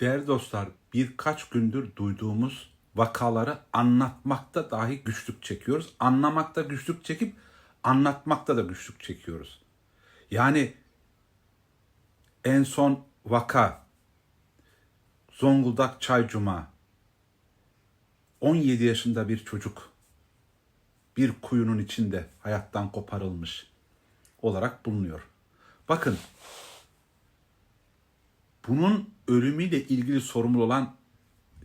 Değerli dostlar, birkaç gündür duyduğumuz vakaları anlatmakta dahi güçlük çekiyoruz. Anlamakta güçlük çekip anlatmakta da güçlük çekiyoruz. Yani en son vaka Zonguldak Çaycuma 17 yaşında bir çocuk bir kuyunun içinde hayattan koparılmış olarak bulunuyor. Bakın bunun ölümüyle ilgili sorumlu olan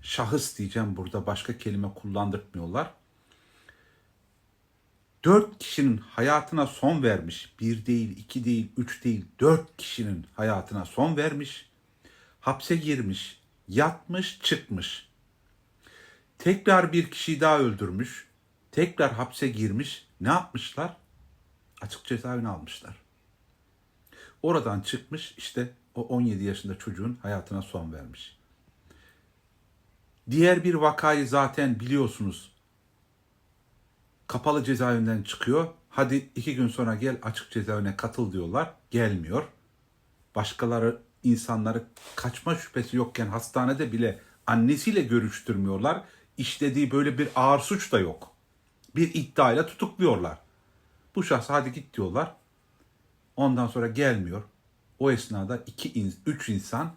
şahıs diyeceğim burada başka kelime kullandırmıyorlar. Dört kişinin hayatına son vermiş. Bir değil, iki değil, üç değil, dört kişinin hayatına son vermiş. Hapse girmiş, yatmış, çıkmış. Tekrar bir kişiyi daha öldürmüş. Tekrar hapse girmiş. Ne yapmışlar? Açık cezaevine almışlar. Oradan çıkmış işte o 17 yaşında çocuğun hayatına son vermiş. Diğer bir vakayı zaten biliyorsunuz. Kapalı cezaevinden çıkıyor. Hadi iki gün sonra gel açık cezaevine katıl diyorlar. Gelmiyor. Başkaları insanları kaçma şüphesi yokken hastanede bile annesiyle görüştürmüyorlar. İşlediği böyle bir ağır suç da yok. Bir iddiayla tutukluyorlar. Bu şahs hadi git diyorlar. Ondan sonra gelmiyor. O esnada iki, üç insan,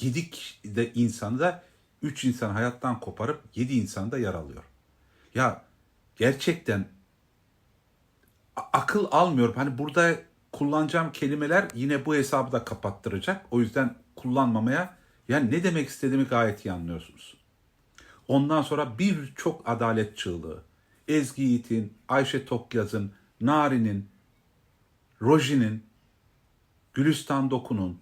yedi de insanı da üç insan hayattan koparıp yedi insanı da yaralıyor. Ya gerçekten akıl almıyor. Hani burada kullanacağım kelimeler yine bu hesabı da kapattıracak. O yüzden kullanmamaya yani ne demek istediğimi gayet iyi anlıyorsunuz. Ondan sonra birçok adalet çığlığı. Ezgi Yiğit'in, Ayşe Tokyaz'ın, Nari'nin, Roji'nin, Gülistan Doku'nun,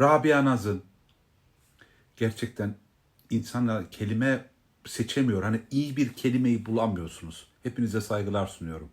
Rabia Naz'ın gerçekten insanlar kelime seçemiyor. Hani iyi bir kelimeyi bulamıyorsunuz. Hepinize saygılar sunuyorum.